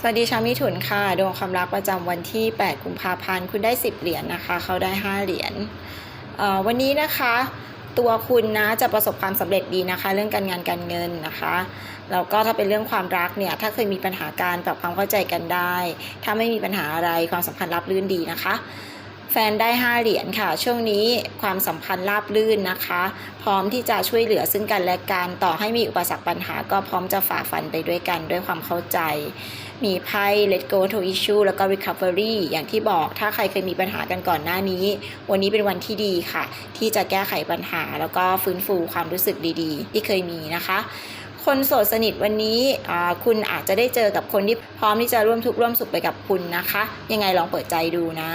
สวัสดีชาวมิถุนค่ะ ดวงความรักประจำวันที่ 8 กุมภาพันธ์ คุณได้ 10 เหรียญนะคะ เขาได้ 5 เหรียญวันนี้นะคะ ตัวคุณนะจะประสบความสำเร็จดีนะคะ เรื่องการงานการเงินนะคะแล้วก็ถ้าเป็นเรื่องความรักเนี่ย ถ้าเคยมีปัญหาการปรับความเข้าใจกันได้ ถ้าไม่มีปัญหาอะไรความสัมพันธ์รับรื่นดีนะคะ แฟนได้ 5 เหรียญค่ะ ช่วงนี้ความสัมพันธ์ราบรื่นนะคะ พร้อมที่จะช่วยเหลือซึ่งกันและกันต่อให้มีอุปสรรคปัญหา ก็พร้อมจะฝ่าฟันไปด้วยกันด้วยความเข้าใจ มีไพ่ let go to issue แล้วก็ recovery อย่างที่บอกถ้าใครเคยมีปัญหากันก่อนหน้านี้ วันนี้เป็นวันที่ดีค่ะ ที่จะแก้ไขปัญหา แล้วก็ฟื้นฟูความรู้สึกดีๆ ที่เคยมีนะคะคนโสดสนิทวันนี้คุณอาจจะได้เจอกับคนที่พร้อมที่จะร่วมทุกข์ร่วมสุขไปกับคุณนะคะ ยังไงลองเปิดใจดูนะ